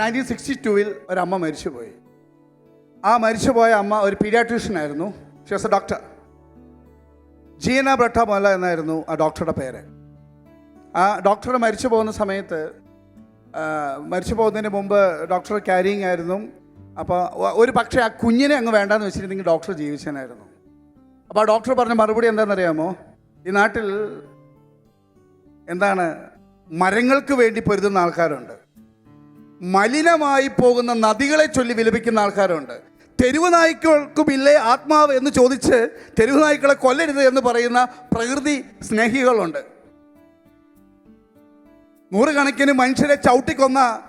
Nineteen sixty ടൂവിൽ ഒരമ്മ മരിച്ചുപോയി. ആ മരിച്ചുപോയ അമ്മ ഒരു പീഡിയാട്രീഷ്യൻ ആയിരുന്നു ഷി എ ഡോക്ടർ ജീന ബ്രട്ടാമോല എന്നായിരുന്നു ആ ഡോക്ടറുടെ പേര്. ആ ഡോക്ടർ മരിച്ചു പോകുന്ന സമയത്ത് മരിച്ചു പോകുന്നതിന് മുമ്പ് ഡോക്ടർ ക്യാരിങ് ആയിരുന്നു. അപ്പോൾ ഒരു പക്ഷേ ആ കുഞ്ഞിനെ അങ്ങ് വേണ്ടാന്ന് വെച്ചിരുന്നെങ്കിൽ ഡോക്ടർ ജീവിച്ചനായിരുന്നു. അപ്പോൾ ആ ഡോക്ടർ പറഞ്ഞ മറുപടി എന്താണെന്നറിയാമോ? ഈ നാട്ടിൽ എന്താണ് മരങ്ങൾക്ക് വേണ്ടി പൊരുതുന്ന ആൾക്കാരുണ്ട്. മലിനമായി പോകുന്ന നദികളെ ചൊല്ലി വിലപിക്കുന്ന ആൾക്കാരുണ്ട്. തെരുവ് നായ്ക്കൾക്കുമില്ലേ ആത്മാവ് എന്ന് ചോദിച്ച് തെരുവ് നായ്ക്കളെ കൊല്ലരുത് എന്ന് പറയുന്ന പ്രകൃതി സ്നേഹികളുണ്ട്. നൂറുകണക്കിന് മനുഷ്യരെ ചവിട്ടിക്കൊന്ന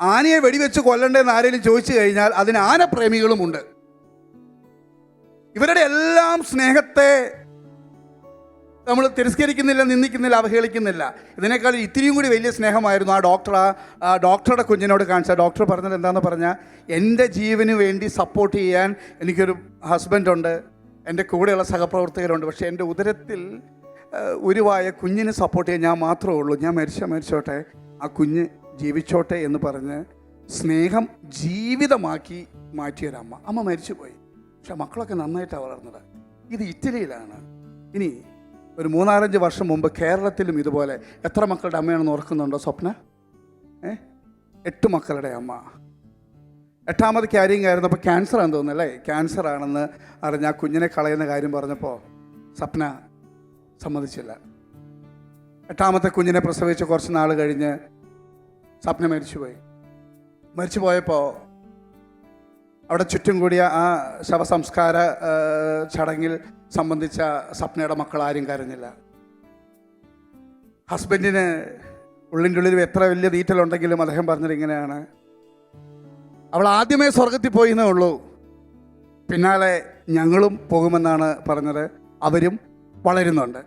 ആനയെ വെടിവെച്ച് കൊല്ലണ്ടെന്ന് ആരെങ്കിലും ചോദിച്ചു കഴിഞ്ഞാൽ അതിന് ആനപ്രേമികളുമുണ്ട്. ഇവരുടെ എല്ലാം സ്നേഹത്തെ നമ്മൾ തിരസ്കരിക്കുന്നില്ല നിന്ദിക്കുന്നില്ല അവഹേളിക്കുന്നില്ല. ഇതിനേക്കാൾ ഇത്തിരിയും കൂടി വലിയ സ്നേഹമായിരുന്നു ആ ഡോക്ടർ ആ- ഡോക്ടറുടെ കുഞ്ഞിനോട് കാണിച്ച. ഡോക്ടർ പറഞ്ഞത് എന്താണെന്ന് പറഞ്ഞാൽ എന്റെ ജീവന് വേണ്ടി സപ്പോർട്ട് ചെയ്യാൻ എനിക്കൊരു ഹസ്ബൻഡുണ്ട് എന്റെ കൂടെയുള്ള സഹപ്രവർത്തകരുണ്ട്. പക്ഷേ എന്റെ ഉദരത്തിൽ ഉരുവായ കുഞ്ഞിനെ സപ്പോർട്ട് ചെയ്യാൻ ഞാൻ മാത്രമേ ഉള്ളൂ. ഞാൻ മരിച്ച മരിച്ചോട്ടെ. ആ കുഞ്ഞ് ജീവിച്ചോട്ടെ എന്ന് പറഞ്ഞ് സ്നേഹം ജീവിതമാക്കി മാറ്റിയൊരമ്മ അമ്മ. മരിച്ചുപോയി. പക്ഷെ മക്കളൊക്കെ നന്നായിട്ടാണ് വളർന്നത്. ഇത് ഇറ്റലിയിലാണ്. ഇനി ഒരു മൂന്നാലഞ്ച് വർഷം മുമ്പ് കേരളത്തിലും ഇതുപോലെ എത്ര മക്കളുടെ അമ്മയാണെന്ന് ഓർക്കുന്നുണ്ടോ സ്വപ്ന? ഏ? എട്ട് മക്കളുടെ അമ്മ. എട്ടാമത് ക്യാരിങ് ആയിരുന്നു അപ്പോൾ ക്യാൻസർ ആണെന്ന് തോന്നുന്നു അല്ലേ? ക്യാൻസർ ആണെന്ന് അറിഞ്ഞ ആ കുഞ്ഞിനെ കളയുന്ന കാര്യം പറഞ്ഞപ്പോൾ സ്വപ്ന സമ്മതിച്ചില്ല. എട്ടാമത്തെ കുഞ്ഞിനെ പ്രസവിച്ച് കുറച്ച് നാൾ കഴിഞ്ഞ് സ്വപ്ന മരിച്ചുപോയി. മരിച്ചു പോയപ്പോൾ അവിടെ ചുറ്റും കൂടിയ ആ ശവസംസ്കാര ചടങ്ങിൽ സംബന്ധിച്ച സ്വപ്നയുടെ മക്കൾ ആരും കരഞ്ഞില്ല. ഹസ്ബൻഡിന് ഉള്ളിന്റെ ഉള്ളിൽ എത്ര വലിയ തീറ്റലുണ്ടെങ്കിലും അദ്ദേഹം പറഞ്ഞത് ഇങ്ങനെയാണ്. അവൾ ആദ്യമേ സ്വർഗത്തിൽ പോയി എന്നേ ഉള്ളൂ. പിന്നാലെ ഞങ്ങളും പോകുമെന്നാണ് പറഞ്ഞത്. അവരും വളരുന്നുണ്ട്.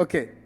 ഓക്കെ.